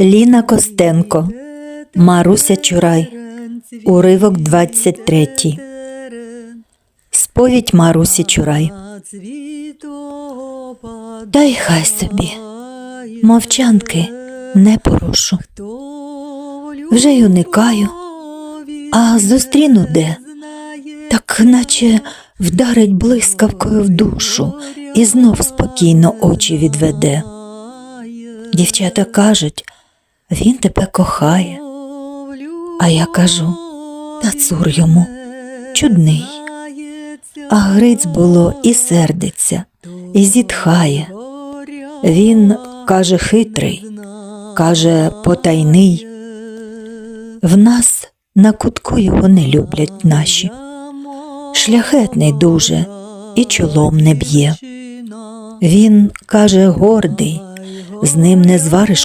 Ліна Костенко, Маруся Чурай, уривок 23. Сповідь Марусі Чурай. Та й хай собі, мовчанки не порушу. Вже й уникаю, а зустріну де, так наче вдарить блискавкою в душу і знов спокійно очі відведе. Дівчата кажуть, він тебе кохає, а я кажу, та цур йому, чудний. А Гриць було і сердиться, і зітхає. Він каже хитрий, каже потайний. В нас на кутку його не люблять наші. Шляхетний дуже і чолом не б'є. Він каже гордий, з ним не звариш